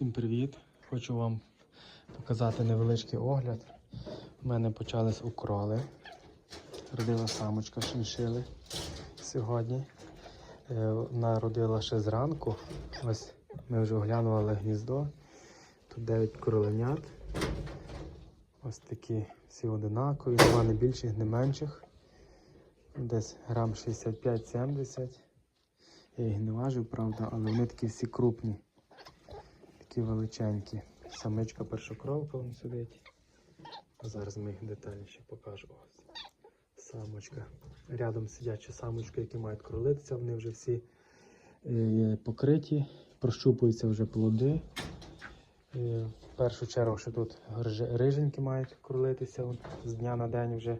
Всім привіт! Хочу вам показати невеличкий огляд. У мене почались укроли. Родила самочка шиншили сьогодні. Е, Вона родила ще зранку. Ось ми вже оглянули гніздо. Тут 9 кроленят. Ось такі всі одинакові, два не більших, не менших. Десь грам 65-70. Я їх не важив, правда, але вони такі всі крупні. Такі величенькі. Самичка першокровка вон сидить. Зараз ми їх детальніше покажу. Ось. Самочка. Рядом сидяча самочка, які мають кролитися, вони вже всі е, покриті, прощупуються вже плоди. Е, в першу чергу, що тут риженьки мають кролитися. От, з дня на день вже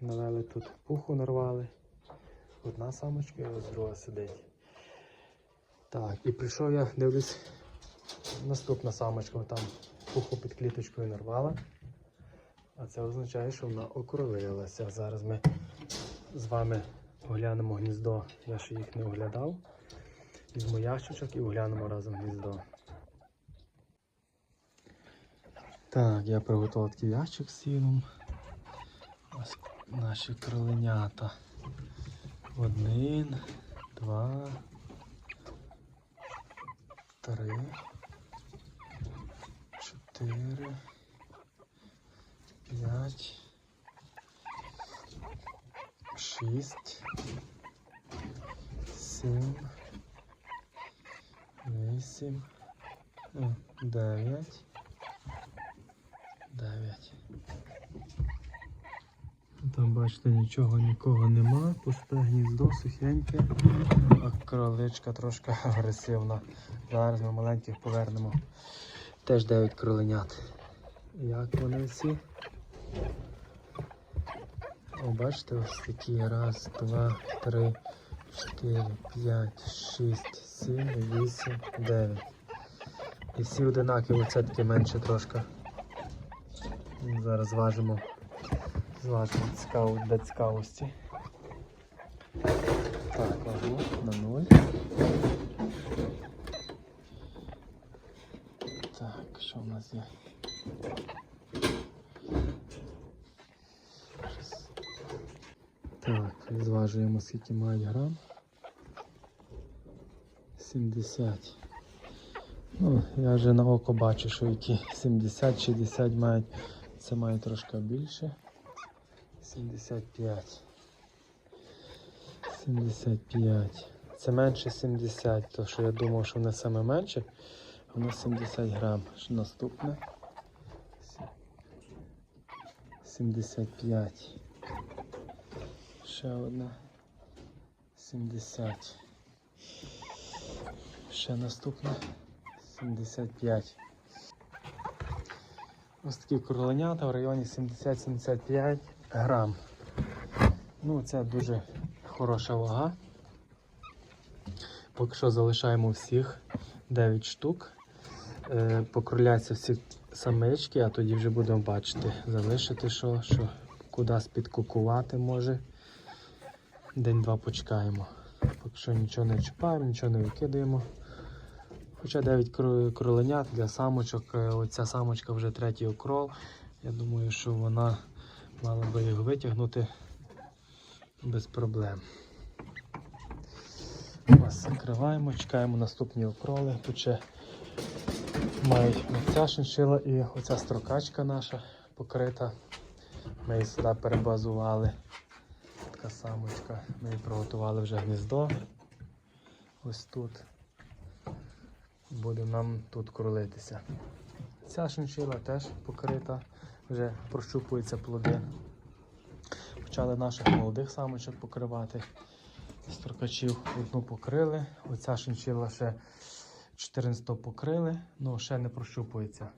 навели тут пуху нарвали. Одна самочка, і ось друга сидить. Так, і прийшов я, дивлюсь, наступна самочка там пуху під кліточкою нарвала. А це означає, що вона окролилася. Зараз ми з вами оглянемо гніздо. Я ще їх не оглядав. Візьму ящичок і оглянемо разом гніздо. Так, я приготував такий ящик з сіном. Ось наші кроленята. Один, два, три, чотири, п'ять, шість, сім, вісім, ну, дев'ять, дев'ять. Там бачите, нічого нікого нема, пусте гніздо, сухеньке, а кроличка трошки агресивна. Зараз ми маленьких повернемо. Теж 9 кроленят. Як вони всі? О, бачите, ось такі. Раз, два, три, чотири, п'ять, шість, сім, вісім, дев'ять. І всі одинакові, оце таке менше трошки. Зараз зважимо. Зважимо цікаво для цікавості. Так, ложу на нуль. Так, що в нас є? Так, зважуємо скільки мають грам. 70. Ну, я вже на око бачу, що які 70-60 мають. Це має трошки більше. 75. 75. Це менше 70, то що я думав, що воно саме менше. Воно 70 грам. Що Наступне. 75. Ще одна. 70. Ще наступне. 75. Ось такі кроленята в районі 70-75 грам. Ну, це дуже хороша вага. Поки що залишаємо всіх 9 штук. Е, покроляться всі самички, а тоді вже будемо бачити, залишити що, що куди підкукувати може. День-два почекаємо. Поки що нічого не чіпаємо, нічого не викидаємо. Хоча 9 кроленят для самочок. Е, Оця самочка вже третій окрол. Я думаю, що вона мала би їх витягнути без проблем. Ось закриваємо, чекаємо наступні окроли. Тут ще мають оця шиншила і оця строкачка наша покрита. Ми її сюди перебазували. Така самочка. Ми їй приготували вже гніздо. Ось тут. Буде нам тут кролитися. Ця шиншила теж покрита, вже прощупуються плоди. Почали наших молодих самочок покривати. Строкачів одну покрили. Оця шиншила ще 14 покрили, але ще не прощупується.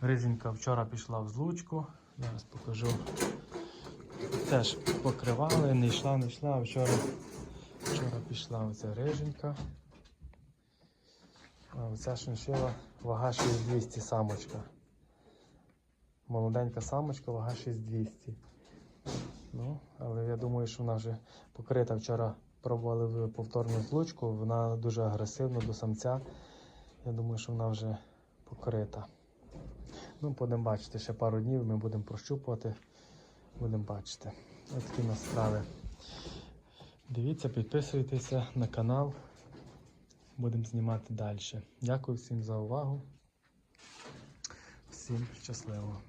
Риженька вчора пішла в злучку. Зараз покажу. Теж покривали, не йшла, не йшла. а Вчора, вчора пішла оця риженька. А оця шиншила вага 6200 самочка. Молоденька самочка, вага 6200. Ну, але я думаю, що вона вже покрита. Вчора пробували повторну злучку, вона дуже агресивна до самця. Я думаю, що вона вже покрита. Ну, будемо бачити, ще пару днів ми будемо прощупувати, будемо бачити. Ось такі нас справи. Дивіться, підписуйтеся на канал. Будемо знімати далі. Дякую всім за увагу. Всім щасливо.